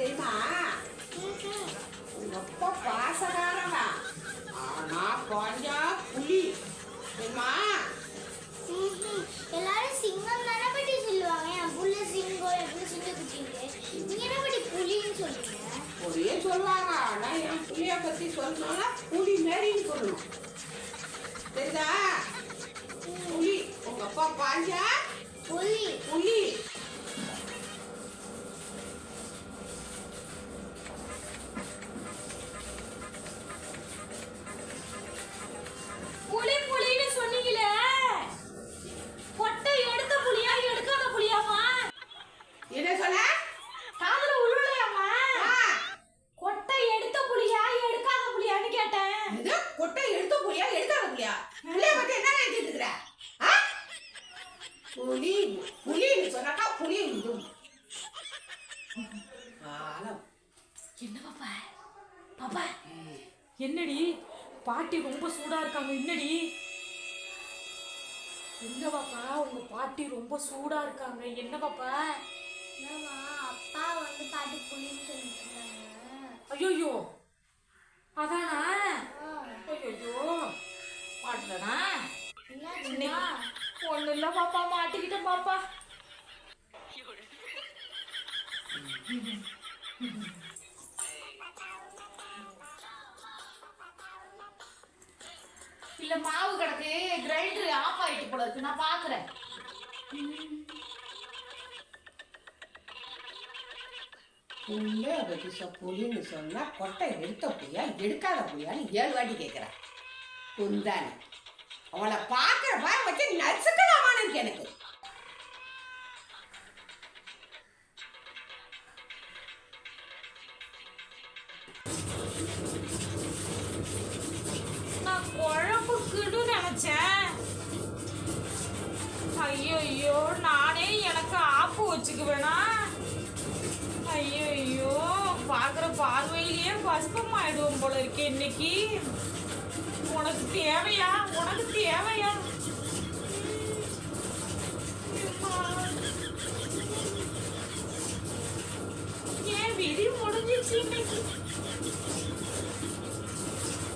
தெரியுமா? அப்பா பாசகாரவன் ஆனா கொஞ்சம் புலி. தெரியுமா. எல்லாரும் சிங்கம் தானே பற்றி சொல்லுவாங்க. என் புள்ள சிங்கம் என் புள்ள சிங்க குச்சின்னு நீங்க என்ன பற்றி புலின்னு சொல்றீங்க? புலியே சொல்லுவாங்க ஆனா என் புலிய பத்தி சொல்லணும்னா புலி மாரின்னு சொல்லணும். தெரியுதா? என்ன சொல்ல காதுல உருளையாமா கொட்டை எடுத்த புலியா? எடுக்காத புலியான்னு கேட்டேன். இது கொட்டை எடுத்த புலியா? எடுக்காத புலியா? புலிய பத்தி என்ன நினைச்சிட்டு இருக்கிற? புலி புலின்னு சொன்னாக்கா புலி இது என்ன பாப்பா? பாப்பா என்னடி? பாட்டி ரொம்ப சூடா இருக்காங்க. என்னடி? என்ன பாப்பா? உங்க பாட்டி ரொம்ப சூடா இருக்காங்க. என்ன பாப்பா? அப்பா வந்து பாட்டு புலின்னு சொல்லிட்டு இருக்காங்க ஐயோ அதானா? ஐயோ மாட்டலனா? ஒண்ணு இல்ல பாப்பா மாட்டிக்கிட்டேன் பாப்பா. இல்ல மாவு கிடக்கு கிரைண்டர் ஆஃப் ஆயிட்டு போல இருக்கு. நான் பாக்குறேன். புள்ளைய பத்தி சொ புலின்னு கொட்டை எடுத்த புய்யா எடுக்காத புய்யான்னு ஏழு வாட்டி கேட்குறேன் குந்தானி அவளை பார்க்குறப்ப வச்சு நசுக்கலாமான்னு இருக்கு எனக்கு. நான் குழம்புக்குன்னு நினச்சேன். ஐயோ நானே எனக்கு ஆப்பு வச்சுக்குவேனா? ஐயோ பார்க்குற பார்வையிலேயே பஸ்பம் ஆயிடுவோம் போல இருக்கு இன்னைக்கு. உனக்கு தேவையா? உனக்கு தேவையா?